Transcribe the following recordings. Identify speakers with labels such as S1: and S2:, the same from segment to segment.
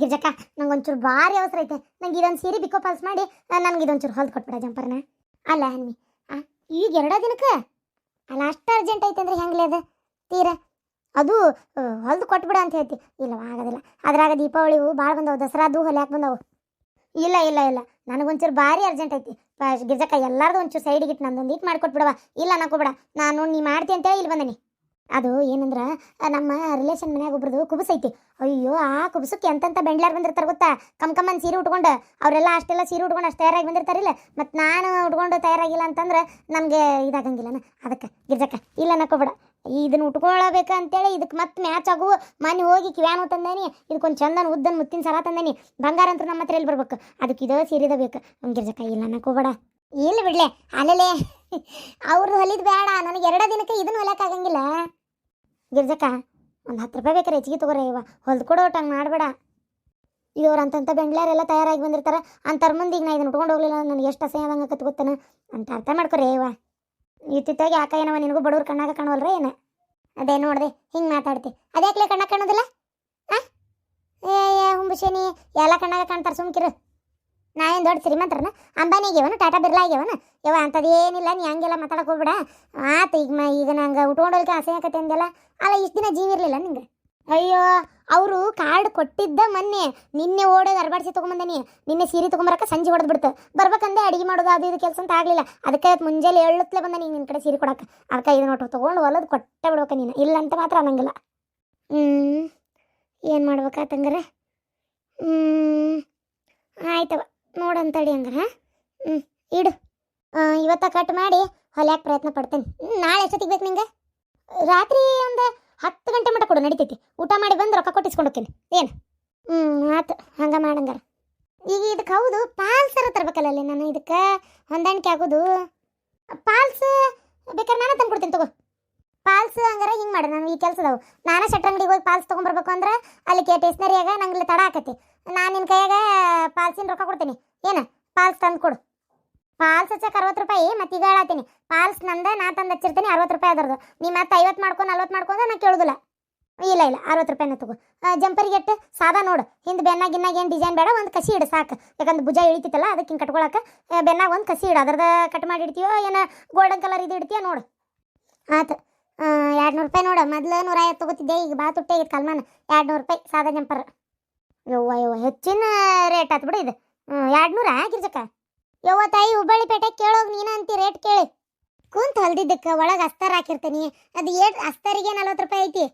S1: ಗಿರ್ಜಕ್ಕ, ನಂಗೆ ಒಂಚೂರು ಭಾರಿ ಅವಸರ ಐತೆ. ನಂಗೆ ಇದೊಂದು ಸೀರೆ ಬಿಕೋ ಪಲ್ಸ್ ಮಾಡಿ ನನಗೆ ಇದೊಂಚೂರು ಹೊಲ್ದು ಕೊಟ್ಬಿಡ ಜಂಪರ್ನ. ಅಲ್ಲ ಹನ್ಮಿ ಆ ಈಗ ಎರಡೋ ದಿನಕ್ಕೆ? ಅಲ್ಲ ಅಷ್ಟು ಅರ್ಜೆಂಟ್ ಐತೆ ಅಂದ್ರೆ ಹೆಂಗ್ಲೇ ಅದು? ತೀರ, ಅದು ಹೊಲ್ದು ಕೊಟ್ಬಿಡ ಅಂತ ಹೇಳ್ತಿ. ಇಲ್ಲ ಆಗೋದಿಲ್ಲ. ಅದ್ರಾಗ ದೀಪಾವಳಿ ಹೂ ಭಾಳ ಬಂದವು ದಸರಾದು ಹೊಲ್ಯಾಕೆ ಬಂದವು. ಇಲ್ಲ ಇಲ್ಲ ಇಲ್ಲ. ನನಗೊಂಚೂರು ಭಾರಿ ಅರ್ಜೆಂಟ್ ಐತಿ. ಗಿರ್ಜಕ್ಕ, ಎಲ್ಲಾರ್ದು ಒಂಚೂರು ಸೈಡಿಗೆ ಇಟ್ಟು ನಂದೊಂದು ಇಟ್ಟು ಮಾಡ್ಕೊಟ್ಬಿಡವ ಇಲ್ಲ ನಾಕೋಬೇಡ ನಾನು ನೀ ಮಾಡ್ತಿ ಅಂತೇಳಿ ಇಲ್ಲಿ ಬಂದನಿ. ಅದು ಏನಂದ್ರ ನಮ್ಮ ರಿಲೇಷನ್ ಮನ್ಯಾಗ ಒಬ್ರದು ಕುಬಸ್ ಐತಿ. ಅಯ್ಯೋ, ಆ ಕುಬಸಕ್ಕೆ ಎಂತಂತ ಬೆಂಡ್ಲಾರ್ ಬಂದಿರ್ತಾರ ಗೊತ್ತಾ? ಕಮ್ ಕಮ್ಮನ್ ಸೀರೆ ಉಟ್ಕೊಂಡು ಅವರೆಲ್ಲ ಅಷ್ಟೆಲ್ಲ ಸೀರೆ ಉಟ್ಕೊಂಡು ಅಷ್ಟು ತಯಾರಾಗಿ ಬಂದಿರ್ತಾರಿಲ್ಲ ಮತ್ತು ನಾನು ಉಟ್ಕೊಂಡು ತಯಾರಾಗಿಲ್ಲ ಅಂತಂದ್ರೆ ನಮಗೆ ಇದಾಗಂಗಿಲ್ಲನ? ಅದಕ್ಕೆ, ಗಿರ್ಜಕ್ಕ, ಇಲ್ಲ ನಕೋಬೇಡ ಇದನ್ನ ಉಟ್ಕೊಳ್ಬೇಕು ಅಂತೇಳಿ ಇದಕ್ಕೆ ಮತ್ತೆ ಮ್ಯಾಚ್ ಆಗುವ. ಮನೆ ಹೋಗಿ ಕಿವ್ಯಾನು ತಂದೇನಿ, ಇದಕ್ಕೊಂದು ಚಂದನ ಉದ್ದನ ಮುತ್ತಿನ ಸರ ತಂದೇನಿ. ಬಂಗಾರ ಅಂತ ನಮ್ಮ ಹತ್ರ ಎಲ್ಲಿ ಬರ್ಬೇಕು? ಅದಕ್ಕೆ ಇದೋ ಸೀರೆದ ಬೇಕು. ಗಿರ್ಜಕ್ಕ, ಇಲ್ಲ ನಕೋಬೇಡ ಇಲ್ಲ ಬಿಡ್ಲೆ ಅಲ್ಲೇ ಅವ್ರದ್ದು ಹೊಲಿದ್ ಬೇಡ, ನನಗೆ ಎರಡ ದಿನಕ್ಕೆ ಇದನ್ನ ಹೊಲಿಯಕ್ಕಾಗಂಗಿಲ್ಲ ಗಿರ್ಜಕ್ಕ, ಒಂದು ಹತ್ತು ರೂಪಾಯಿ ಬೇಕಾರೆ ಹೆಚ್ಚಿಗೆ ತಗೋರಿ ಇವ ಹೊಲ್ದು ಕೊಡೋ ಹಂಗೆ ಮಾಡಬೇಡ. ಇವ್ರು ಅಂತಂತ ಬೆಂಗ್ಳೂರೆಲ್ಲ ತಯಾರಾಗಿ ಬಂದಿರ್ತಾರೆ ಅಂಥವ್ರ ಮುಂದೆ ಈಗ ನಾ ಇದನ್ನ ಉಟ್ಕೊಂಡು ಹೋಗ್ಲಿಲ್ಲ, ನನಗೆ ಎಷ್ಟು ಅಸಹ್ಯ ಆದಂಗೆ ಆಕತ್ ಅಂತ ಅರ್ಥ ಮಾಡ್ಕೊರಿ ಇವ ಇತ್ತಿತ್ತಾಗಿ ಯಾಕ ಏನವ ನಿನಗೂ ಬಡವ್ರ ಕಣ್ಣಾಗ ಕಾಣವಲ್ರ ಏನು? ಅದೇ ನೋಡಿದೆ, ಹಿಂಗೆ ಮಾತಾಡ್ತಿ. ಅದ್ಯಾಕ್ಲೆ ಕಣ್ಣಾಗ ಕಾಣೋದಿಲ್ಲ? ಹಾಂ ಏ, ಹುಂಬುಶೇನಿ, ಎಲ್ಲ ಕಣ್ಣಾಗ ಕಾಣ್ತಾರೆ ಸುಮ್ಕಿರು. ನಾ ಏನು ದೊಡ್ಡ ಶ್ರೀಮಂತರನ? ಅಂಬಾನಿ ಟಾಟಾ ಬಿರ್ಲಾ ಯವ ಅಂಥದ್ದು ಏನಿಲ್ಲ, ನೀ ಹಂಗೆಲ್ಲ ಮಾತಾಡಕ್ಕೆ ಹೋಗ್ಬೇಡ. ಆತು ಈಗ ಮ ಈಗ ನಂಗೆ ಉಟ್ಕೊಂಡೋಲ್ಕೆ ಆಸೆ ಅಂದೆಲ್ಲ ಅಲ್ಲ, ಇಷ್ಟು ದಿನ ಜೀವ ಇರಲಿಲ್ಲ ನಿಂಗೆ? ಅಯ್ಯೋ, ಅವರು ಕಾರ್ಡ್ ಕೊಟ್ಟಿದ್ದ ಮೊನ್ನೆ ನಿನ್ನೆ ಓಡೋದು ಅರ್ಬಾಡಿಸಿ ತೊಗೊಂಬಂದನಿ. ನಿನ್ನೆ ಸೀರೆ ತೊಗೊಂಬರಕ್ಕೆ ಸಂಜೆ ಹೊಡೆದು ಬಿಡ್ತು. ಬರ್ಬೇಕಂದೆ ಅಡುಗೆ ಮಾಡೋದು ಅದು ಇದು ಕೆಲಸ ಅಂತ ಆಗಲಿಲ್ಲ. ಅದಕ್ಕೆ ಮುಂಜಾನೆ ಏಳುತ್ತಲೇ ಬಂದೆ ನೀನು ನಿನ್ನ ಕಡೆ ಸೀರೆ ಕೊಡಕ್ಕೆ ಅದಕ್ಕೆ ಇದು ನೋಟು ತೊಗೊಂಡು ಹೊಲದು ಕೊಟ್ಟೆ ಬಿಡ್ಬೇಕು ನೀನು. ಇಲ್ಲ ಅಂತ ಮಾತ್ರ ಅನ್ನಂಗಿಲ್ಲ. ಹ್ಞೂ ಏನು ಮಾಡ್ಬೇಕಾತಂಗಾರೆ? ಹ್ಞೂ ಆಯ್ತವ. ನೋಡಂತಡಿ ಹಂಗಾರೆ ಹ್ಞೂ ಇಡು. ಇವತ್ತ ಕಟ್ ಮಾಡಿ ಹೊಲ್ಯಾಕೆ ಪ್ರಯತ್ನ ಪಡ್ತೇನೆ. ನಾಳೆ ಎಷ್ಟೊತ್ತಿಗೆ ಬೇಕು ನಿಂಗೆ? ರಾತ್ರಿ ಒಂದು ಹತ್ತು ಗಂಟೆ ಮಟ್ಟ ಕೊಡು, ನಡಿತೈತಿ. ಊಟ ಮಾಡಿ ಬಂದು ರೊಕ್ಕ ಕೊಟ್ಟಿಸ್ಕೊಂಡು ಏನು? ಹ್ಞೂ ಆತು, ಹಂಗೆ ಮಾಡಂಗಾರ. ಈಗ ಇದಕ್ಕೆ ಹೌದು ಪಾಲ್ಸರ ತರ್ಬೇಕಲ್ಲ ನಾನು ಇದಕ್ಕೆ? ಹೊಂದಾಣಿಕೆ ಆಗೋದು. ಪಾಲ್ಸ್ ಬೇಕಾದ್ರೆ ನಾನೇ ತಂದು ಕೊಡ್ತೀನಿ, ತಗೋ. ಪಾಲ್ಸ್ ಹಂಗಾರೆ ಹಿಂಗೆ ಮಾಡು, ನಾನು ಈ ಕೆಲಸದವು. ನಾನೇ ಶಟ್ರ್ ಅಂಗಡಿಗೆ ಹೋಗಿ ಪಾಲ್ಸ್ ತೊಗೊಂಬರ್ಬೇಕು ಅಂದ್ರೆ ಅಲ್ಲಿ ಕೆ ಟೇಸ್ನರಿಯಾಗ ನಂಗೆ ತಡ ಆಕತಿ. ನಾನು ನಿನ್ನ ಕೈಯಾಗ ಪಾಲ್ಸಿನ ರೊಕ್ಕ ಕೊಡ್ತೀನಿ. ಏನು? ಪಾಲ್ಸ್ ತಂದು ಕೊಡು. ಪಾಲ್ಸ್ ಹಚ್ಚಕ್ಕೆ ಅರವತ್ತು ರೂಪಾಯಿ, ಮತ್ತೆ ಈಗ ಹೇಳತ್ತೀನಿ ಪಾಲ್ಸ್ ನಂದ ನಾ ತಂದು ಹಚ್ಚಿರ್ತೀನಿ, ಅರವತ್ತು ರೂಪಾಯಿ ಅದರದು ನೀ ಮತ್ತೆ ಐವತ್ತು ಮಾಡ್ಕೊಂಡು ನಲ್ವತ್ತು ಮಾಡ್ಕೊಂಡು ನಾನು ಕೇಳೋದಿಲ್ಲ. ಇಲ್ಲ ಇಲ್ಲ, ಅರವತ್ತು ರೂಪಾಯಿನ ತಗೋ. ಜಂಪರಿಗೆ ಎಟ್ಟು? ಸಾದಾ ನೋಡು. ಹಿಂದೆ ಬೆನ್ನಾಗ, ಗಿನ್ನಾಗ ಏನು ಡಿಸೈನ್ ಬೇಡ, ಒಂದು ಕಸಿ ಇಡು ಸಾಕು. ಯಾಕಂದ್ರೆ ಭುಜ ಇಳಿತಿತ್ತಲ್ಲ ಅದಕ್ಕೆ ಹಿಂಗೆ ಕಟ್ಕೊಳಕ್ಕೆ ಬೆನ್ನಾಗ ಒಂದು ಕಸಿ ಇಡು. ಅದ್ರದ ಕಟ್ ಮಾಡಿ ಇಡ್ತೀಯೋ ಏನೋ ಗೋಲ್ಡನ್ ಕಲರ್ ಇದು ಇಡ್ತೀಯೋ ನೋಡು. ಆತು. ಎರಡು ನೂರು ರೂಪಾಯಿ ನೋಡು. ಮೊದ್ಲು ನೂರ ಐವತ್ತು ತಗೋತಿದ್ದೆ, ಈಗ ಬಾ ತುಟ್ಟಿ ಆಗಿತ್ತು ಕಲ್ಮಾನ. ಎರಡು ನೂರು ರೂಪಾಯಿ ಸಾದಾ ಜಂಪರ್. ಯವ್ವ ಯವ್ವ, ಹೆಚ್ಚಿನ ರೇಟ್ ಆತು ಬಿಡು ಇದು. ಎರಡು ನೂರ ಗಿರ್ಜಕ್ಕ ಯವ್ವ, ತಾಯಿ ಹುಬ್ಬಳ್ಳಿ ಪೇಟೆ ಕೇಳೋಗಿ ನೀನು ಅಂತಿ ರೇಟ್ ಕೇಳಿ. ಕುಂತ ಹೊಲ್ದಿದ್ದಕ್ಕೆ ಒಳಗೆ ಅಸ್ತರ್ ಹಾಕಿರ್ತೀನಿ. ಅದು ಏಟ್ ಅಸ್ತರಿಗೆ ನಲ್ವತ್ತು ರೂಪಾಯಿ ಐತಿ.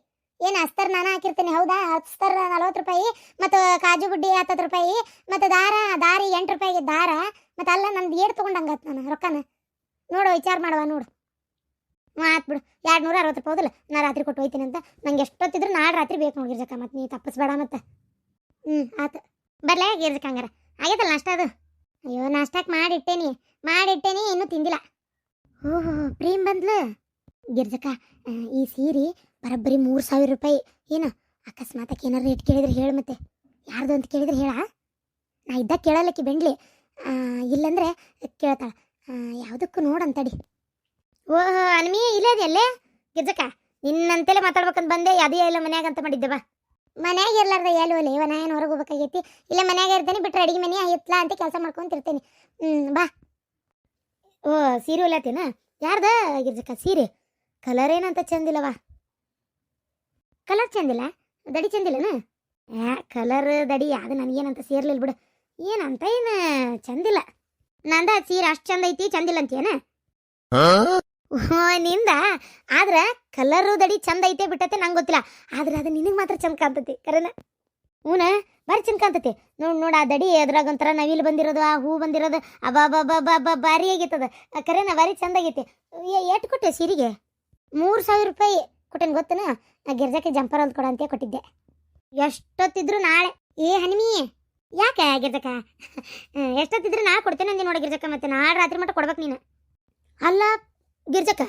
S1: ಏನು ಅಸ್ತರ್ ನಾನು ಹಾಕಿರ್ತೀನಿ, ಹೌದಾ? ಅಸ್ತರ್ ನಲ್ವತ್ತು ರೂಪಾಯಿ, ಮತ್ತು ಕಾಜು ಬುಡ್ಡಿ ಹತ್ತತ್ತು ರೂಪಾಯಿ, ಮತ್ತು ದಾರ, ದಾರಿ ಎಂಟು ರೂಪಾಯಿಗೆ ದಾರ, ಮತ್ತು ಅಲ್ಲ ನಂದು ಏಟ್ ತೊಗೊಂಡಂಗತ್ ನಾನು, ರೊಕ್ಕನ. ನೋಡು, ವಿಚಾರ ಮಾಡುವ, ನೋಡು. ಮಾತು ಬಿಡು. ಎರಡು ನೂರ ಅರವತ್ತು ರೂಪಾಯಿ ಹೌದಲ್ಲ. ನಾ ರಾತ್ರಿ ಕೊಟ್ಟು ಹೋಯ್ತೀನಿ ಅಂತ. ನಂಗೆ ಎಷ್ಟೊತ್ತಿದ್ರು ನಾಳೆ ರಾತ್ರಿ ಬೇಕು ನೋಡಿ ಗಿರ್ಜಕ್ಕ, ಮತ್ತು ನೀ ತಪ್ಪಿಸ್ಬೇಡ ಮತ್ತೆ. ಹ್ಞೂ ಆತು. ಬರಲೇ ಗಿರ್ಜಕ್ಕ ಹಂಗಾರ ಆಗೈತಲ್ಲ ನಾಷ್ಟ ಅದು? ಅಯ್ಯೋ ನಾಷ್ಟಕ್ಕೆ ಮಾಡಿಟ್ಟೇನಿ. ಮಾಡಿಟ್ಟೇನಿ, ಇನ್ನೂ ತಿಂದಿಲ್ಲ. ಓಹೋ, ಪ್ರೀಮ್ ಬಂದ್ಲು? ಗಿರ್ಜಕ್ಕ ಈ ಸೀರೆ ಬರೋಬ್ಬರಿ ಮೂರು ಸಾವಿರ ರೂಪಾಯಿ. ಏನು ಅಕಸ್ಮಾತಕ್ಕೆ ಏನಾರು ರೇಟ್ ಕೇಳಿದ್ರೆ ಹೇಳು ಮತ್ತೆ. ಯಾರ್ದು ಅಂತ ಕೇಳಿದ್ರೆ ಹೇಳ. ನಾ ಇದ್ದಾಗ ಕೇಳಲ್ಲಕ್ಕಿ ಬೆಂಡ್ಲಿ. ಇಲ್ಲಂದ್ರೆ ಕೇಳ್ತಾಳ. ಯಾವುದಕ್ಕೂ ನೋಡಂತಡಿ. ಓಹೋ, ಅನ್ಮಿ, ಇಲ್ಲೇ ಗಿರ್ಜಕ ಗಿರ್ಜಕ್ಕ ನಿನ್ನಂತೆಲ್ಲ ಮಾತಾಡ್ಬೇಕಂತ ಬಂದೆ. ಅದೇ ಇಲ್ಲ ಮನ್ಯಾಗ ಅಂತ ಮಾಡಿದ್ದೆ ಮನ್ಯಾಗ ಇರ್ಲಾರ್ದ ಎಲ್ಲಿ ಒಲೆ? ಇವ ನಾ ಏನು ಹೊರಗೆ ಹೋಗ್ಬೇಕಾಗೈತಿ? ಇಲ್ಲ ಮನ್ಯಾಗ ಇರ್ತೇನೆ, ಬಿಟ್ರೆ ಅಡಿಗೆ ಮನೆ ಹಿತ್ಲಾ ಅಂತ ಕೆಲಸ ಮಾಡ್ಕೊಂತಿರ್ತೇನೆ ಹ್ಞೂ ಬಾ. ಓ, ಸೀರೆ ಒಲ್ಯಾತೇನ ಯಾರ್ದ ಗಿರ್ಜಕ್ಕ? ಸೀರೆ? ಕಲರ್ ಏನಂತ ಚಂದಿಲ್ಲವ ಕಲರ್ ಚಂದಿಲ್ಲ ದಡಿ ಚಂದಿಲ್ಲನ ಯಾ ಕಲರ್ ದಡಿ, ಅದು ನನಗೇನಂತ ಸೇರ್ಲಿಲ್ಲ ಬಿಡು. ಏನಂತ ಏನು ಚಂದಿಲ್ಲ ನಂದ ಸೀರೆ ಅಷ್ಟು ಚಂದ ಐತಿ ಚಂದಿಲ್ಲ ಅಂತೇನ ನಿಂದ? ಆದ್ರೆ ಕಲರು ದಡಿ ಚಂದ ಐತೆ ಬಿಟ್ಟತೆ ನಂಗೆ ಗೊತ್ತಿಲ್ಲ. ಆದ್ರೆ ಅದು ನಿನಗೆ ಮಾತ್ರ ಚಂದ ಕಾಣ್ತತಿ ಕರೆನ ಹೂನ? ಬಾರಿ ಚಂದ ಕಾಣ್ತತಿ. ನೋಡ್, ನೋಡ ಆ ದಡಿ ಅದ್ರಾಗ ಒಂಥರ ನವಿಲು ಬಂದಿರೋದು, ಆ ಹೂ ಬಂದಿರೋದು ಅಬ್ಬಾ ಭಾರಿ ಆಗೈತದ. ಆ ಕರೆನ ಭಾರಿ ಚಂದ ಆಗೈತಿ. ಎಷ್ಟು ಕೊಟ್ಟೆ ಸೀರೆಗೆ? ಮೂರು ಸಾವಿರ ರೂಪಾಯಿ ಕೊಟ್ಟೇನು ಗೊತ್ತನ? ನಾ ಗಿರ್ಜಾಕ್ಕೆ ಜಂಪರ್ ಹೊಲ್ದು ಕೊಡ ಅಂತ ಕೊಟ್ಟಿದ್ದೆ. ಎಷ್ಟೊತ್ತಿದ್ರು ನಾಳೆ? ಏ, ಹನಿಮಿ! ಯಾಕೆ ಗಿರ್ಜಕ್ಕ ಎಷ್ಟೊತ್ತಿದ್ರು ನಾ ಕೊಡ್ತೇನೆ ಅಂದಿ ನೋಡ ಗಿರ್ಜಕ್ಕ ಮತ್ತೆ ನಾಳೆ ರಾತ್ರಿ ಮಟ್ಟ ಕೊಡ್ಬೇಕು ನೀನು. ಅಲ್ಲ ಗಿರ್ಜಕ್ಕ,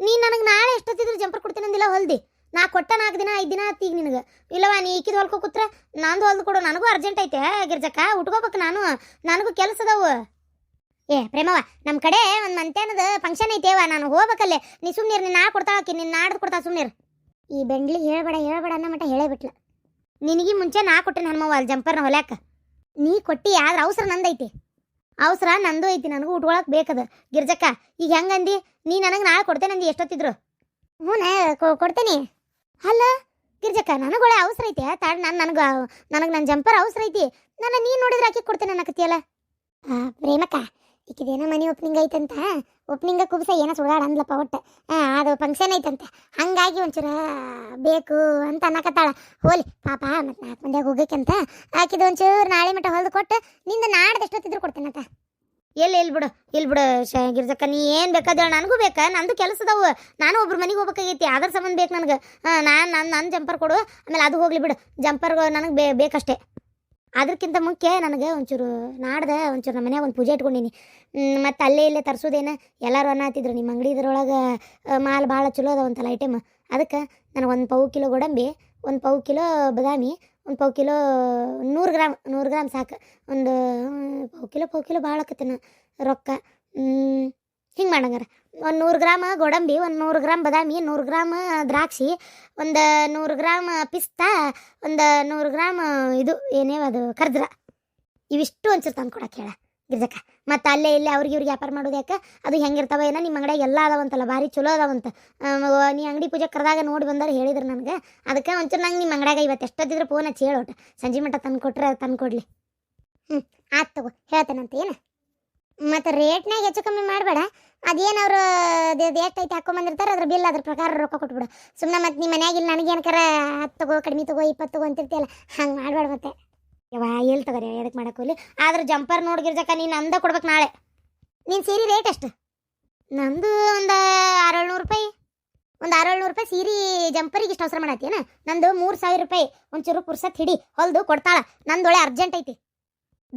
S1: ನೀನು ನನಗೆ ನಾಳೆ ಎಷ್ಟೊತ್ತಿದ್ರು ಜಂಪರ್ ಕೊಡ್ತೀನಿ ಅಂದಿಲ್ಲ, ಹೊಲ್ದಿ. ನಾ ಕೊಟ್ಟ ನಾಲ್ಕು ದಿನ, ಐದು ದಿನ ಆತೀಗ ನಿನಗೆ. ಇಲ್ಲವ ನೀ ಈಕಿದ ಹೊಲ್ಕೊ ಕೂತ್ರ, ನಂದು ಹೊಲ್ದು ಕೊಡು, ನನಗೂ ಅರ್ಜೆಂಟ್ ಐತೆ ಗಿರ್ಜಕ್ಕ, ಉಟ್ಕೋಬೇಕು ನಾನು, ನನಗೂ ಕೆಲಸ ಅದಾವು. ಏ ಪ್ರೇಮವ ನಮ್ಮ ಕಡೆ ಒಂದು ಮಂತ್ಯಾನದ ಫಂಕ್ಷನ್ ಐತೆವ ನಾನು ಹೋಗ್ಬೇಕಲ್ಲೇ. ನೀ ಸುಮ್ನಿರ್ ನೀನು ನಾ ಕೊಡ್ತಾಳಕಿ ನೀನು ನಾಡ್ದು ಕೊಡ್ತಾ ಸುಮ್ನಿರ್ ಈ ಬೆಂಡ್ಲಿ ಹೇಳ್ಬೇಡ ಹೇಳ್ಬೇಡ ಅನ್ನೋ ಮಟ್ಟ ಹೇಳೇ ಬಿಟ್ಲ. ನಿನಗೆ ಮುಂಚೆ ನಾ ಕೊಟ್ಟೆ ಹನುಮವ್ವ ಅಲ್ಲಿ ಜಂಪರ್ನ ಹೊಲ್ಯಾಕ. ನೀ ಕೊಟ್ಟಿ ಆದ್ರೆ ಅವಸರ ನಂದೈತಿ. ಅವಸರ ನಂದು ಐತಿ ನನಗೂ ಉಟ್ಕೊಳಕ್ ಬೇಕದ. ಗಿರ್ಜಕ್ಕ ಈಗ ಹೆಂಗಂದಿ? ನೀ ನನಗೆ ನಾಳೆ ಕೊಡ್ತೇನೆ ಅಂದಿ ಎಷ್ಟೊತ್ತಿದ್ರು? ಹ್ಞೂ ಕೊಡ್ತೇನೆ. ಅಲ್ಲ ಗಿರ್ಜಕ್ಕ ನನಗೊಳೆ ಅವಸರ ಐತಿ. ತಾಡ್ ನಾನು ನನಗೆ ನನಗೆ ನನ್ನ ಜಂಪರ್ ಅವಸರ ಐತಿ. ನನ್ನ ನೀನು ನೋಡಿದ್ರೆ ಆಕೆ ಕೊಡ್ತೇನೆ ಅನ್ನಕತ್ತಿಯಲ್ಲ? ಆ, ಪ್ರೇಮಕ್ಕ ಈಕಿದೇನೋ ಮನೆ ಓಪನಿಂಗ್ ಐತಂತ. ಓಪನಿಂಗ ಕುಬ್ಸ ಏನೋ ಸುಡಾಡ ಅಂದ್ಲಪ್ಪ ಒಟ್ಟು. ಅದು ಫಂಕ್ಷನ್ ಐತಂತ. ಹಂಗಾಗಿ ಒಂಚೂರ ಬೇಕು ಅಂತ ಅನ್ನಕತ್ತಾಳ. ಹೋಲಿ, ಪಾಪ, ಮತ್ತೆ ನಾಲ್ಕು ಮಂದಿಯಾಗ ಹೋಗಕ್ಕಂತ ಆಕಿದು ಒಂಚೂರು ನಾಳೆ ಮಟ್ಟ ಹೊಲ್ದು ಕೊಟ್ಟು ನಿಂದ ನಾಡ್ದು ಎಷ್ಟೊತ್ತಿದ್ರು ಕೊಡ್ತೇನಂತ ಎಲ್ಲಿ ಎಲ್ಲಿ ಬಿಡು ಇಲ್ಲಿ ಬಿಡು ಶ ಗಿರ್ಜಕ್ಕ, ನೀ ಏನು ಬೇಕಾದ ನನಗೂ ಬೇಕಾ? ನಂದು ಕೆಲಸ ನಾನು ಒಬ್ರು ಮನೆಗೆ ಹೋಗ್ಬೇಕಾಗೈತಿ. ಅದ್ರ ಸಂಬಂಧ ಬೇಕು ನನಗೆ. ನಾನು ನನ್ನ ನನ್ನ ಜಂಪರ್ ಕೊಡು. ಆಮೇಲೆ ಅದು ಹೋಗಲಿ ಬಿಡು. ಜಂಪರ್ ನನಗೆ ಬೇಕಷ್ಟೇ. ಅದಕ್ಕಿಂತ ಮುಖ್ಯ ನನಗೆ ಒಂಚೂರು ನಾಡ್ದೆ, ಒಂಚೂರು ನಮ್ಮ ಮನ್ಯಾಗ ಒಂದು ಪೂಜೆ ಇಟ್ಕೊಂಡೀನಿ. ಮತ್ತು ಅಲ್ಲೇ ಇಲ್ಲೇ ತರಿಸೋದೇನ, ಎಲ್ಲರೂ ಅನ್ನತ್ತಿದ್ರು ನಿಮ್ಮ ಅಂಗಡಿ ಇದ್ರೊಳಗೆ ಮಾಲ್ ಭಾಳ ಚಲೋ ಅದಾವಂತಲ್ಲ ಐಟಮ್ ಅದಕ್ಕೆ ನನಗೆ ಒಂದು ಪಾವು ಕಿಲೋ ಗೋಡಂಬಿ, ಒಂದು ಪಾವು ಕಿಲೋ ಬಾದಾಮಿ, ಒಂದು ಪಾವು ಕಿಲೋ ನೂರು ಗ್ರಾಮ್ ನೂರು ಗ್ರಾಮ್ ಸಾಕು. ಒಂದು ಪೌ ಕಿಲೋ, ಪಾವು ಕಿಲೋ ಭಾಳ ಆಕತ್ತೇನ ರೊಕ್ಕ. ಹಿಂಗೆ ಮಾಡಂಗಾರ ಒಂದು ನೂರು ಗ್ರಾಮ್ ಗೋಡಂಬಿ, ಒಂದು ನೂರು ಗ್ರಾಮ್ ಬಾದಾಮಿ, ನೂರು ಗ್ರಾಮ್ ದ್ರಾಕ್ಷಿ, ಒಂದು ನೂರು ಗ್ರಾಮ್ ಪಿಸ್ತಾ, ಒಂದು ನೂರು ಗ್ರಾಮ್ ಇದು ಏನೇ ಅದು ಕರ್ದ್ರ ಇವಿಷ್ಟು ಒಂಚೂರು ತಂದು ಕೊಡಕ್ಕೆ ಹೇಳ ಗಿರ್ಜಕ್ಕ. ಮತ್ತು ಅಲ್ಲೇ ಇಲ್ಲೇ ಅವ್ರಿಗೆ ಇವ್ರಿಗೆ ವ್ಯಾಪಾರ ಮಾಡೋದು ಯಾಕೆ? ಅದು ಹೆಂಗಿರ್ತಾವ ಏನೋ ನಿಮ್ಮ ಅಂಗಡಿಯಾಗ ಎಲ್ಲ ಅದಾವಂತಲ್ಲ, ಭಾರಿ ಚಲೋ ಅದಾವಂತ. ನೀ ಅಂಗಡಿ ಪೂಜೆ ಕರೆದಾಗ ನೋಡಿ ಬಂದರೆ ಹೇಳಿದ್ರು ನನಗೆ. ಅದಕ್ಕೆ ಒಂಚೂರು ನಂಗೆ ನಿಮ್ಮ ಅಂಗಡಿಯಾಗ ಇವತ್ತು ಎಷ್ಟೊತ್ತಿದ್ರೆ ಫೋನ್ ಹಚ್ಚಿ ಹೇಳೋಟ. ಸಂಜೆ ಮಟ್ಟ ತಂದು ಕೊಟ್ರೆ ತಂದು ಕೊಡಲಿ. ಹ್ಞೂ ಆಯ್ತು ತಗೋ, ಹೇಳ್ತೇನಂತ ಏನು? ಮತ್ತು ರೇಟ್ನಾಗ ಹೆಚ್ಚು ಕಮ್ಮಿ ಮಾಡಬೇಡ. ಅದೇನು ಅವರು ಎಷ್ಟು ಐತೆ ಹಾಕೊಂಬಂದಿರ್ತಾರೆ ಅದ್ರ ಬಿಲ್ ಅದ್ರ ಪ್ರಕಾರ ರೊಕ್ಕ ಕೊಟ್ಬಿಡು. ಸುಮ್ಮನೆ ಮತ್ತು ನಿಮ್ಮ ಮನ್ಯಾಗ ಇಲ್ಲಿ ನನಗೇನಕರ ಹತ್ತು ತಗೋ, ಕಡಿಮೆ ತಗೋ, ಇಪ್ಪತ್ತು ತಗೋ ಅಂತಿರ್ತೀಯಲ್ಲ, ಹಂಗೆ ಮಾಡಬೇಡ ಮತ್ತೆ. ಯವ್ವ ಎಲ್ಲಿ ತಗೋರಿ ಎದಕ್ಕೆ ಮಾಡಕ್ಕೆ ಹೋಗ್ಲಿ ಆದ್ರೆ ಜಂಪರ್ ನೋಡ್ಗಿರ್ಜಕ್ಕ ನೀನು ಅಂದ ಕೊಡ್ಬೇಕು ನಾಳೆ. ನೀನು ಸೀರೆ ರೇಟ್ ಎಷ್ಟು? ನಂದು ಒಂದು ಆರೇಳ್ನೂರು ರೂಪಾಯಿ. ಒಂದು ಆರೇಳ್ನೂರು ರೂಪಾಯಿ ಸೀರೆ ಜಂಪರಿಗೆ ಇಷ್ಟು ಅವಸರ ಮಾಡತ್ತೀನ ನಂದು ಮೂರು ಸಾವಿರ ರೂಪಾಯಿ. ಒಂಚೂರು ಪುರ್ಸತ್ ಹಿಡಿ, ಹೊಲ್ದು ಕೊಡ್ತಾಳ. ನಂದೊಳೆ ಅರ್ಜೆಂಟ್ ಐತಿ.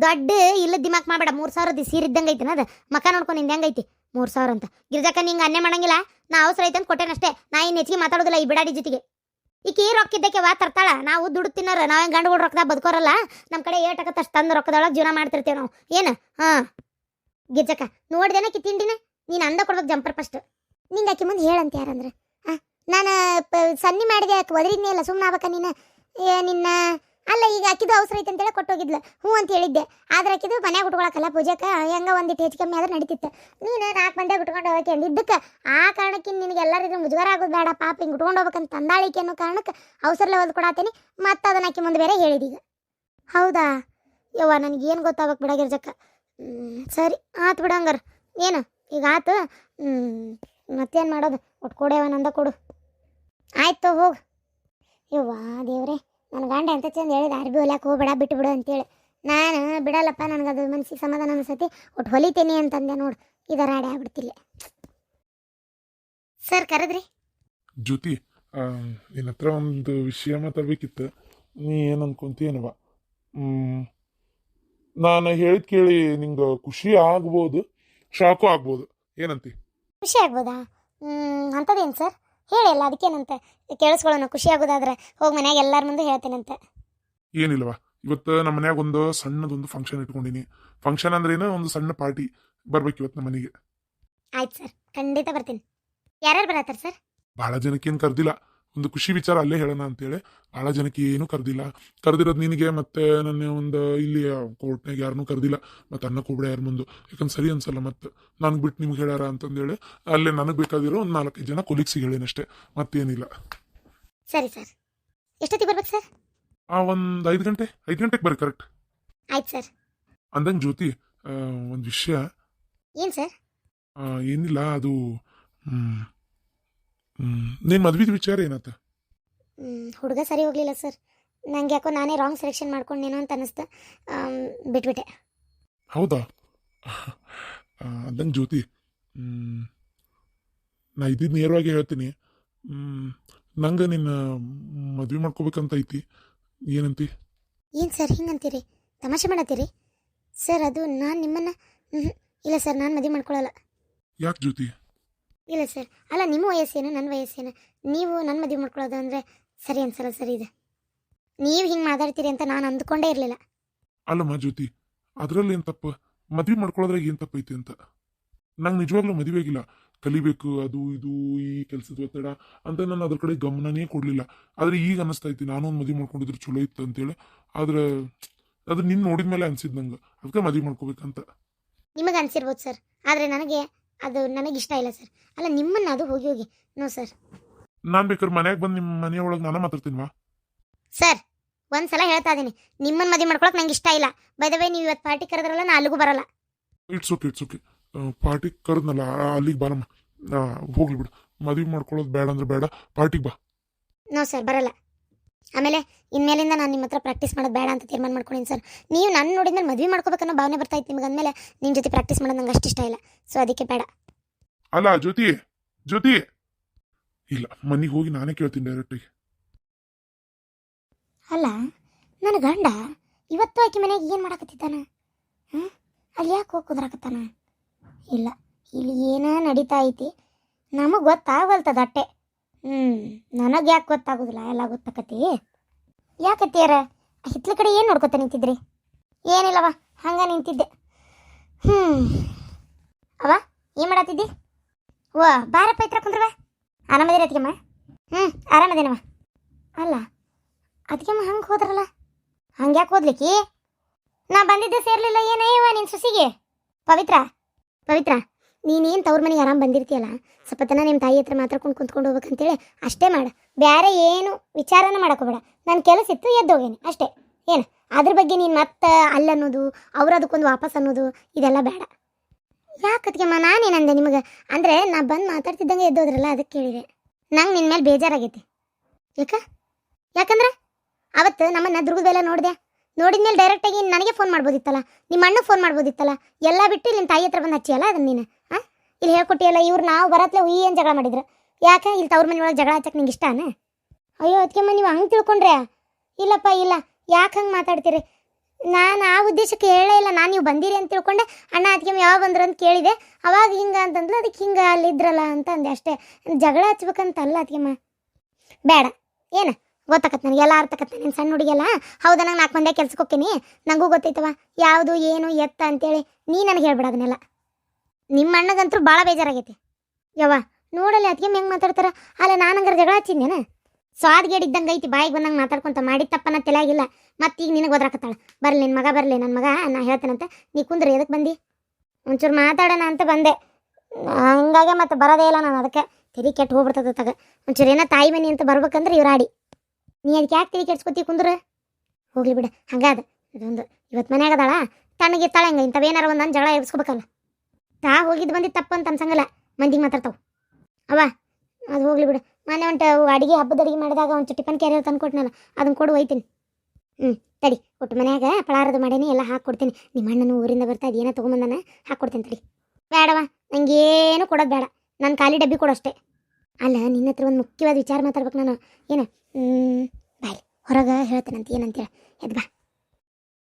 S1: ದೊಡ್ಡ ಇಲ್ಲ ದಿಮಾಕ್ ಮಾಡಬೇಡ. ಮೂರು ಸಾವಿರದ ಸೀರೆ ಇದ್ದಂಗೆ ಐತಿ ಅದು? ಮಕ ನೋಡ್ಕೊಂಡು ನಿಂದು ಹೆಂಗೈತಿ ಮೂರು ಸಾವಿರ ಅಂತ. ಗಿರ್ಜಕ್ಕ ನಿಂಗೆ ಅನ್ನೆ ಮಾಡಂಗಿಲ್ಲ. ನಾ ಅವಸರ ಐತೆ ಅಂತ ಕೊಟ್ಟೇನಷ್ಟೇ ನಾ ಏನು ಹೆಚ್ಚಿಗೆ ಮಾತಾಡೋದಿಲ್ಲ ಈ ಬಿಡಾಡಿ ಜೊತೆಗೆ. ಈಕಿ ರೊಕ್ಕ ಇದ್ದಕ್ಕೆ ವಾ ತರ್ತಾಳ? ನಾವು ದುಡ್ಡು ನಾವು ಏನು ಗಂಡುಗಳು ರೊಕ್ಕದಾಗ ಬದುಕೋರಲ್ಲ? ನಮ್ಮ ಕಡೆ ಏಟಕತ್ತ ಅಷ್ಟು ತಂದು ರೊಕ್ಕದೊಳಗೆ ಜೀವನ ಮಾಡ್ತಿರ್ತೇವೆ ನಾವು. ಏನು? ಹಾಂ. ಗಿರ್ಜಕ್ಕ ನೋಡ್ದೇನಕಿ ತಿಂಡಿನ? ನೀನು ಅಂದ ಕೊಡ್ಬೇಕು ಜಂಪರ್ ಫಸ್ಟ್ ನಿಂಗೆ ಆಕೆ ಮುಂದೆ ಹೇಳಂತ ಯಾರಂದ್ರೆ? ಹಾಂ ನಾನು ಸನ್ನಿ ಮಾಡಿದೆ ಒದರಿದ್ನೇ ಇಲ್ಲ ಸುಮ್ಮನೆ ಆಗ್ಬೇಕ ನೀನು? ಏ, ನಿನ್ನ ಅಲ್ಲ, ಈಗ ಆಕಿದು ಅವಸರ ಐತೆ ಅಂತೇಳಿ ಕೊಟ್ಟೋಗಿದ್ಲು. ಹ್ಞೂ ಅಂತ ಹೇಳಿದ್ದೆ. ಆದ್ರೆ ಆಕಿದು ಮನ್ಯಾಗ ಉಟ್ಕೊಳಕಲ್ಲ ಪೂಜೆಗೆ ಹೆಂಗ ಒಂದಿಟ್ಟು ಹೆಚ್ಚು ಕಮ್ಮಿ ಆದ್ರೆ ನಡೀತಿತ್ತು. ನೀನು ನಾಲ್ಕು ಮಂದಿ ಉಟ್ಕೊಂಡು ಹೋಗಕ್ಕೆ ಅಂದಿದ್ದಕ್ಕೆ ಆ ಕಾರಣಕ್ಕೆ ನಿನಗೆ ಎಲ್ಲರಿಗೂ ಮುಜುಗರ ಆಗೋದು ಬೇಡ. ಪಾಪ ಹಿಂಗೆ ಉಟ್ಕೊಂಡು ಹೋಗ್ಬೇಕಂತ ತಂದಾಳಿಕೆ ಅನ್ನೋ ಕಾರಣಕ್ಕೆ ಅವಸರಲೆ ಓದ್ ಕೊಡಾತೀನಿ ಮತ್ತೆ ಅದನ್ನ ಅಕ್ಕಿ ಮುಂದೆ ಬೇರೆ ಹೇಳಿದೀಗ ಹೌದಾ? ಯವ್ವ, ನನಗೆ ಏನು ಗೊತ್ತಾಗಬೇಕು ಬಿಡ ಗಿರ್ಜಕ್ಕ. ಸರಿ, ಆತು ಬಿಡಂಗಾರ ಏನು? ಈಗ ಆತು? ಮತ್ತೇನು ಮಾಡೋದು? ಒಟ್ಟು ನಂದ ಕೊಡು. ಆಯ್ತು ಹೋಗು. ಯವ್ವ, ದೇವ್ರೆ. ನನ್ನ ಗಂಡ ಎಂತ ಚಂದ ಹೇಳಿದ ಅರ್ಬಿ ಹೊಲ್ಯಾಕ ಹೋಗ್ಬೇಡ ಬಿಟ್ಟು ಬಿಡು ಅಂತೇಳಿ. ನಾನು ಬಿಡಲ್ಲಪ್ಪ ಅದು ಮನ್ಸಿಗೆ ಸಮಾಧಾನ ಅನಿಸತಿ ಒಟ್ಟು ಹೊಲಿತೀನಿ ಅಂತಂದೆ ನೋಡು. ಇದರ ಆಡೆ ಆಗ್ಬಿಡ್ತಿಲ್ಲ. ಸರ್ ಕರೆದ್ರಿ.
S2: ಜ್ಯೋತಿ ನಿನ್ನ ಹತ್ರ ಒಂದು ವಿಷಯ ಮಾತಾಡ್ಬೇಕಿತ್ತು ನೀ ಏನು ಅನ್ಕೊಂತೀನವ ನಾನು ಹೇಳಿದ್ ಕೇಳಿ ನಿಂಗೆ ಖುಷಿ ಆಗ್ಬೋದು ಶಾಕು ಆಗ್ಬೋದು. ಏನಂತಿ?
S1: ಖುಷಿ ಆಗ್ಬೋದಾ? ಅಂಥದ್ದೇನು ಸರ್? ಹೇಳಿ ಅಲ್ಲ ಏನಂತ ಕೇಳಿಸ್ಕೊಳ್ಳೋಣ ಖುಷಿ ಆಗೋದಾದ್ರೆ ಹೋಗಿ ಮನ್ಯಾಗ ಎಲ್ಲರ ಮುಂದೆ ಹೇಳ್ತೇನಂತೆ.
S2: ಏನಿಲ್ವಾ ಇವತ್ತು ನಮ್ಮ ಮನ್ಯಾಗ ಒಂದು ಸಣ್ಣದೊಂದು ಫಂಕ್ಷನ್ ಇಟ್ಕೊಂಡಿನಿ. ಫಂಕ್ಷನ್ ಅಂದ್ರೇನು ಒಂದು ಸಣ್ಣ ಪಾರ್ಟಿ ಬರ್ಬೇಕು ಇವತ್ತು ನಮ್ಮ ಮನೆಗೆ.
S1: ಆಯ್ತು ಸರ್ ಖಂಡಿತ ಬರ್ತೀನಿ. ಯಾರ್ಯಾರು ಬರತ್ತಾರ ಸರ್?
S2: ಭಾಳ ಜನಕ್ಕೇನು ಕರ್ದಿಲ್ಲ. ಒಂದು ಖುಷಿ ವಿಚಾರ ಅಲ್ಲೇ ಹೇಳೋಣ ಅಂತೇಳಿ. ಭಾಳ ಜನಕ್ಕೆ ಏನೂ ಕರೆದಿಲ್ಲ. ಕರೆದಿರೋದು ನಿನಗೆ ಮತ್ತೆ ನನ್ನ ಒಂದು ಇಲ್ಲಿ ಕೋರ್ಟ್ನಾಗ ಯಾರನ್ನೂ ಕರೆದಿಲ್ಲ. ಮತ್ತು ಅನ್ನ ಕೊಬ್ಡ ಯಾರ ಮುಂದೆ. ಯಾಕಂದ್ರೆ ಸರಿ ಅನ್ಸಲ್ಲ ಮತ್ತೆ. ನನಗೆ ಬಿಟ್ಟು ನಿಮ್ಗೆ ಹೇಳ್ಯಾರ ಅಂತಂದೇಳಿ. ಅಲ್ಲೇ ನನಗೆ ಬೇಕಾಗಿರೋ ಒಂದು ನಾಲ್ಕೈದು ಜನ ಕೊಲೀಗ್ಸಿಗೆ ಹೇಳೇನಷ್ಟೇ ಮತ್ತೇನಿಲ್ಲ.
S1: ಸರಿ ಸರ್. ಎಷ್ಟೊತ್ತಿಗೆ ಬರ್ಬೇಕು ಸರ್?
S2: ಆ ಒಂದು ಐದು ಗಂಟೆ. ಐದು ಗಂಟೆಗೆ ಬರ್ರಿ ಕರೆಕ್ಟ್
S1: ಆಯ್ತು ಸರ್.
S2: ಅಂದಂಗೆ ಜ್ಯೋತಿ ಒಂದು ವಿಷಯ.
S1: ಏನು ಸರ್?
S2: ಏನಿಲ್ಲ ಅದು ನಿನ್ನ ಮದ್ವಿದ ವಿಚಾರ ಏನತ್ತ?
S1: ಹುಡುಗ ಸರಿ ಹೋಗಲಿಲ್ಲ ಸರ್. ನಂಗೆ ಯಾಕೋ ನಾನೇ ರಾಂಗ್ ಸೆಲೆಕ್ಷನ್ ಮಾಡ್ಕೊಂಡೇನೋ ಅಂತ ಅನ್ನಿಸ್ತು. ಬಿಟ್ಬಿಟ್ಟೆ.
S2: ಹೌದಾ? ಅದಂಗೆ ಜ್ಯೋತಿ. ನಾ ಇದ್ದಿದ್ದು ನೇರವಾಗಿ ಹೇಳ್ತೀನಿ. ನಂಗೆ ನಿನ್ನ ಮದ್ವೆ ಮಾಡ್ಕೋಬೇಕಂತ ಐತಿ. ಏನಂತಿ?
S1: ಏನು ಸರ್ ಹಿಂಗಂತೀರಿ? ತಮಾಷೆ ಮಾಡತ್ತೀರಿ? ಸರ್ ಅದು ನಾನು ನಿಮ್ಮನ್ನು. ಇಲ್ಲ ಸರ್ ನಾನು ಮದುವೆ ಮಾಡ್ಕೊಳ್ಳಲ್ಲ
S2: ಯಾಕೆ ಜ್ಯೋತಿ?
S1: ಇಲ್ಲ ಸರ್. ಅಲ್ಲ ನಿಮ್ಮ ವಯಸ್ಸೇನು? ನನ್ನ ವಯಸ್ಸೇನು? ನೀವು ನನ್ನ ಮದುವೆ ಮಾಡ್ಕೊಳ್ಳೋದು ಅಂದರೆ ಸರಿ ಅನ್ಸಲ್ಲ ಸರ್ ಇದೆ. ನೀವು ಹಿಂಗೆ ಮಾತಾಡ್ತೀರಿ ಅಂತ ನಾನು ಅಂದ್ಕೊಂಡೇ ಇರಲಿಲ್ಲ.
S2: ಅಲ್ಲಮ್ಮ ಜ್ಯೋತಿ ಅದರಲ್ಲಿ ಏನು ತಪ್ಪು? ಮದ್ವೆ ಮಾಡ್ಕೊಳ್ಳೋದ್ರಾಗ ಏನು ತಪ್ಪೈತಿ ಅಂತ. ನಂಗೆ ನಿಜವಾಗ್ಲೂ ಮದುವೆ ಆಗಿಲ್ಲ. ಕಲಿಬೇಕು ಅದು ಇದು ಈ ಕೆಲಸದ ಒತ್ತಡ ಅಂತ ನಾನು ಅದ್ರ ಕಡೆ ಗಮನನೇ ಕೊಡಲಿಲ್ಲ. ಆದ್ರೆ ಈಗ ಅನ್ನಿಸ್ತಾ ಐತಿ. ನಾನು ಒಂದು ಮದುವೆ ಮಾಡ್ಕೊಂಡಿದ್ರೆ ಚಲೋ ಇತ್ತು ಅಂತೇಳಿ. ಆದ್ರೆ ಅದು ನೋಡಿದ ಮೇಲೆ ಅನ್ಸಿದ್ ನಂಗೆ. ಅದಕ್ಕೆ ಮದುವೆ ಮಾಡ್ಕೋಬೇಕಂತ.
S1: ನಿಮಗೆ ಅನ್ಸಿರ್ಬೋದು ಸರ್. ಆದರೆ ನನಗೆ ಅದು ನನಗೆ ಇಷ್ಟ ಇಲ್ಲ ಸರ್. ಅಲ್ಲ ನಿಮ್ಮನ್ನ ಅದು ಹೋಗಿ ಹೋಗಿ. No sir.
S2: ನಾನು ಬೇಕಾದ್ರೆ ಮನೆಗೆ ಬಂದು ನಿಮ್ಮ ಮನೆಯೊಳಗೆ ನಾನು ಮಾತಾಡ್ತೀನಿ ವಾ
S1: ಸರ್ ಒಂದ್ಸಲ ಹೇಳ್ತಾ ಇದ್ದೀನಿ ನಿಮ್ಮನ್ನ ಮದುವೆ ಮಾಡ್ಕೊಳಕ್ಕೆ ನಂಗೆ ಇಷ್ಟ ಇಲ್ಲ. ಬೈದವೇ ನೀವು ಇವತ್ತು ಪಾರ್ಟಿ ಕರೆದ್ರಲ್ಲ ನಾ ಅಲ್ಲಿಗೂ ಬರಲ್ಲ.
S2: It's okay it's okay party ಕರೆದ್ನಲ್ಲ ಅಲ್ಲಿಗೆ ಬರಮ್ಮ. ಹೋಗ್ಲಿ ಬಿಡು. ಮದುವೆ ಮಾಡ್ಕೊಳ್ಳೋದು ಬೇಡ ಅಂದ್ರೆ ಬೇಡ. ಪಾರ್ಟಿಗೆ ಬಾ.
S1: ನೋ ಸರ್ ಬರಲ್ಲ. ಆಮೇಲೆ ಇನ್ಮೇಲಿಂದ ನಾನು ನಿಮ್ಮ ಹತ್ರ ಪ್ರಾಕ್ಟೀಸ್ ಮಾಡೋದು ಬೇಡ ಅಂತ ತೀರ್ಮಾನ ಮಾಡ್ಕೊಂಡಿನಿ ಸರ್ ನೀವು ನನ್ನ ನೋಡಿದ್ಮೇಲೆ ಮದುವೆ ಮಾಡ್ಕೋಬೇಕನ್ನೋ ಭಾವನೆ ಬರ್ತಾ ಇತ್ತು ನಿಮ್ಗೆ ಅಂದಮೇಲೆ ನಿಮ್ಮ ಜೊತೆ ಪ್ರಾಕ್ಟೀಸ್ ಮಾಡೋದು ನಂಗೆ ಅಷ್ಟು ಇಷ್ಟ ಇಲ್ಲ. ಸೊ ಅದಕ್ಕೆ ಬೇಡ.
S2: ಅಲ್ಲ ಜ್ಯೋತಿ ಜ್ಯೋತಿ. ಇಲ್ಲ ಮನೆಗೆ ಹೋಗಿ ನಾನೇ ಕೇಳ್ತೀನಿ ಡೈರೆಕ್ಟಾಗಿ
S1: ಅಲ್ಲ ನನ್ನ ಗಂಡ ಇವತ್ತು ಆಕೆ ಮನೆಗೆ ಏನು ಮಾಡಕತ್ತಿದ್ದಾನ? ಹಾಂ? ಅಲ್ಲಿ ಯಾಕೆ ಹೋಗಿ ಕುದ್ರಾಕತ್ತಾನ? ಇಲ್ಲ ಇಲ್ಲಿ ಏನೋ ನಡೀತಾ ಐತಿ? ನಮಗೆ ಗೊತ್ತಾಗಲ್ತದ ಅಟ್ಟೆ. ಹ್ಞೂ ನನಗೆ ಯಾಕೆ ಗೊತ್ತಾಗೋದಿಲ್ಲ, ಎಲ್ಲ ಗೊತ್ತಾಕತಿ ಯಾಕತ್ತೀರ ಹಿತ್ಲ ಕಡೆ ಏನು ನೋಡ್ಕೊತ ನಿಂತಿದ್ರಿ? ಏನಿಲ್ಲವ ಹಂಗೆ ನಿಂತಿದ್ದೆ. ಹ್ಞೂ ಅವ ಏನು ಮಾಡತ್ತಿದ್ದಿ ಓ, ಬಾರಪ್ಪ ಇತ್ರ ಕುಂದ್ರವ. ಆರಾಮದಿರ ಅತ್ತಿಗೆಮ್ಮ? ಹ್ಞೂ ಆರಾಮದೇನವ ಅಲ್ಲ ಅದಕ್ಕೆಮ್ಮ ಹಂಗೆ ಹೋದ್ರಲ್ಲ? ಹಂಗ್ಯಾಕೆ ಓದ್ಲಿಕ್ಕಿ ನಾ ಬಂದಿದ್ದೆ ಸೇರ್ಲಿಲ್ಲ, ಏನೇ ನಿನ್ನ ನಿನ್ ಸುಸಿಗೆ? ಪವಿತ್ರ? ಪವಿತ್ರ? ನೀನೇನು ತವ್ರ ಮನೆಗೆ ಆರಾಮ್ ಬಂದಿರ್ತೀಯಲ್ಲ? ಸ್ವಲ್ಪ ತನ ನಿಮ್ಮ ತಾಯಿ ಹತ್ರ ಮಾತಾಡ್ಕೊಂಡು ಕುಂತ್ಕೊಂಡು ಹೋಗ್ಬೇಕಂತೇಳಿ ಅಷ್ಟೇ ಮಾಡ. ಬೇರೆ ಏನು ವಿಚಾರನ ಮಾಡ್ಕೋಬೇಡ ನನ್ನ ಕೆಲಸ ಇತ್ತು ಎದ್ದೋಗೇನೆ ಅಷ್ಟೇ. ಏನು? ಅದ್ರ ಬಗ್ಗೆ ನೀನು ಮತ್ತೆ ಅಲ್ಲನ್ನೋದು ಅವ್ರು ಅದಕ್ಕೊಂದು ವಾಪಸ್ ಅನ್ನೋದು, ಇದೆಲ್ಲ ಬೇಡ. ಯಾಕತ್ಗೆಮ್ಮ ನಾನೇನಂದೆ ನಿಮಗೆ? ಅಂದರೆ ನಾ ಬಂದು ಮಾತಾಡ್ತಿದ್ದಂಗೆ ಎದ್ದೋದ್ರಲ್ಲ ಅದಕ್ಕೆ ಕೇಳಿದೆ. ನಂಗೆ ನಿನ್ನ ಮೇಲೆ ಬೇಜಾರಾಗೈತಿ. ಯಾಕ? ಯಾಕಂದ್ರೆ? ಅವತ್ತು ನಮ್ಮನ್ನ ದುರ್ಗದೆಲ್ಲ ನೋಡಿದೆ. ನೋಡಿದ್ಮೇಲೆ ಡೈರೆಕ್ಟಾಗಿ ನನಗೆ ಫೋನ್ ಮಾಡ್ಬೋದಿತ್ತಲ್ಲ ನಿಮ್ಮ ಅಣ್ಣ ಫೋನ್ ಮಾಡ್ಬೋದಿತ್ತಲ್ಲ, ಎಲ್ಲ ಬಿಟ್ಟು ನಿಮ್ಮ ತಾಯಿ ಹತ್ರ ಬಂದು ಹಚ್ಚಿಯಲ್ಲ ಅದನ್ನ ನೀನು? ಇಲ್ಲಿ ಹೇಳ್ಕೊಟ್ಟಿಯಲ್ಲ, ಇವ್ರು ನಾವು ಬರತ್ಲೆ ಹುಯಿ ಏನು ಜಗಳ ಮಾಡಿದ್ರು? ಯಾಕೆ? ಇಲ್ಲಿ ತವ್ರ ಮನೆ ಒಳಗೆ ಜಗಳ ಹಚ್ಚಕ್ಕೆ ನಿಂಗೆ ಇಷ್ಟನಾ? ಅಯ್ಯೋ ಅದಕ್ಕೆಮ್ಮ ನೀವು ಹಂಗೆ ತಿಳ್ಕೊಂಡ್ರೆ? ಇಲ್ಲಪ್ಪ, ಇಲ್ಲ. ಯಾಕೆ ಹಂಗೆ ಮಾತಾಡ್ತೀರಿ? ನಾನು ಆ ಉದ್ದೇಶಕ್ಕೆ ಹೇಳೇ ಇಲ್ಲ. ನಾನು ನೀವು ಬಂದಿರಿ ಅಂತ ತಿಳ್ಕೊಂಡೆ, ಅಣ್ಣ ಅದಕ್ಕೆ ಯಾವಾಗ ಬಂದ್ರು ಅಂತ ಕೇಳಿದೆ. ಅವಾಗ ಹಿಂಗೆ ಅಂತಂದ್ರೆ ಅದಕ್ಕೆ ಹಿಂಗೆ ಅಲ್ಲಿದ್ರಲ್ಲ ಅಂತ ಅಂದೆ ಅಷ್ಟೇ. ಜಗಳ ಹಚ್ಬೇಕಂತ ಅಲ್ಲ ಅದಕ್ಕೆಮ್ಮ ಬೇಡ. ಏನು? ಗೊತ್ತಾಕತ್ ನನಗೆ, ಎಲ್ಲ ಅರ್ಥಕತ್ತ ನೀನು ಸಣ್ಣ ಹುಡುಗಿಯಲ್ಲ? ಹೌದಾ, ನಂಗೆ ನಾಲ್ಕು ಮಂದಿ ಕೆಲ್ಸಕ್ಕೆ ಹೋಗ್ತೀನಿ. ನನಗೂ ಗೊತ್ತೈತವ ಯಾವುದು, ಏನು, ಎತ್ತ ಅಂತೇಳಿ. ನೀ ನನಗೆ ಹೇಳ್ಬಿಡ ಅದನ್ನೆಲ್ಲ. ನಿಮ್ಮ ಅಣ್ಣಗಂತೂ ಭಾಳ ಬೇಜಾರಾಗೈತಿ. ಯವ್ವ, ನೋಡಲ್ಲ ಅದಕ್ಕೆ ಹೆಂಗೆ ಮಾತಾಡ್ತಾರ. ಅಲ್ಲ ನಾನು ಹಂಗಾರೆ ಜಗಳ ಹಚ್ಚಿದ್ನೇನ? ಇದ್ದಂಗೆ ಐತಿ, ಬಾಯಿಗೆ ಬಂದಂಗೆ ಮಾತಾಡ್ಕೊಂತ ಮಾಡಿದ ತಪ್ಪನ ತಲೆಯಾಗಿಲ್ಲ ಮತ್ತೆ ಈಗ ನಿನಗೆ ಒದ್ರಾಕತ್ತಾಳ. ಬರಲಿ ನಿನ್ನ ಮಗ ಬರಲಿ ನನ್ನ ಮಗ, ನಾ ಹೇಳ್ತೇನಂತ. ನೀ ಕುಂದ್ರಿ ಎದಕ್ಕೆ ಬಂದಿ? ಒಂಚೂರು ಮಾತಾಡೋಣ ಅಂತ ಬಂದೆ. ಹಂಗಾಗೆ ಮತ್ತೆ ಬರೋದೇ ಇಲ್ಲ ನಾನು ಅದಕ್ಕೆ. ತೆರಿ ಕೆಟ್ಟು ಹೋಗ್ಬಿಡ್ತದ ತಗ. ಒಂಚೂರು ಏನೋ ತಾಯಿ ಮನೆ ಅಂತ ಬರ್ಬೇಕಂದ್ರೆ ಇವ್ರು ಆಡಿ. ನೀ ಅದಕ್ಕೆ ಯಾಕೆ ತಿರಿ ಕೆಡ್ಸ್ಕೊತಿ ಕುಂದ್ರ? ಹೋಗ್ಲಿ ಬಿಡ, ಹಂಗಾದ. ಇದೊಂದು ಇವತ್ತು ಮನ್ಯಾಗ ಅದಾಳ. ತಣ್ಣಗಿರ್ತಾಳೆ ಹಂಗ ಇಂಥವೇನಾರ ಒಂದೊಂದು ಜಗಳ ಎಬ್ಸ್ಕೋಬೇಕಲ್ಲ. ತಾ ಹೋಗಿದ್ದು ಬಂದಿದ್ದು ತಪ್ಪು ಅಂತ ಅನ್ಸಂಗಲ್ಲ, ಮಂದಿಗೆ ಮಾತಾಡ್ತಾವ. ಅವ ಅದು ಹೋಗ್ಲಿ ಬಿಡು. ಮೊನ್ನೆ ಒಂಟ ಅಡಿಗೆ ಹಬ್ಬದ ಅಡಿಗೆ ಮಾಡಿದಾಗ ಒಂದು ಟಿಫನ್ ಕ್ಯಾರಿಯರ್ ತಂದು ಕೊಟ್ಟನಲ್ಲ ಅದನ್ನ ಕೊಡು ಒಯ್ತೀನಿ. ಹ್ಞೂ ತಡಿ. ಒಟ್ಟು ಮನ್ಯಾಗ ಪಳಾರದು ಮಾಡೇನಿ, ಎಲ್ಲ ಹಾಕ್ಕೊಡ್ತೀನಿ ನಿಮ್ಮ ಅಣ್ಣನ ಊರಿಂದ ಬರ್ತಾ ಏನೋ ತೊಗೊಂಬಂದಾನ ಹಾಕ್ಕೊಡ್ತೀನಿ ತಡಿ. ಬೇಡವ ನಂಗೇನು ಕೊಡೋದು ಬೇಡ ನನ್ನ ಖಾಲಿ ಡಬ್ಬಿ ಕೊಡೋಷ್ಟೇ ಅಲ್ಲ, ನಿನ್ನ ಹತ್ರ ಒಂದು ಮುಖ್ಯವಾದ ವಿಚಾರ ಮಾತಾಡ್ಬೇಕು ನಾನು. ಏನು? ಬಾಯ್. ಹೊರಗೆ ಹೇಳ್ತೇನಂತ ಏನಂತೇಳಿ ಎದ್ ಬಾ.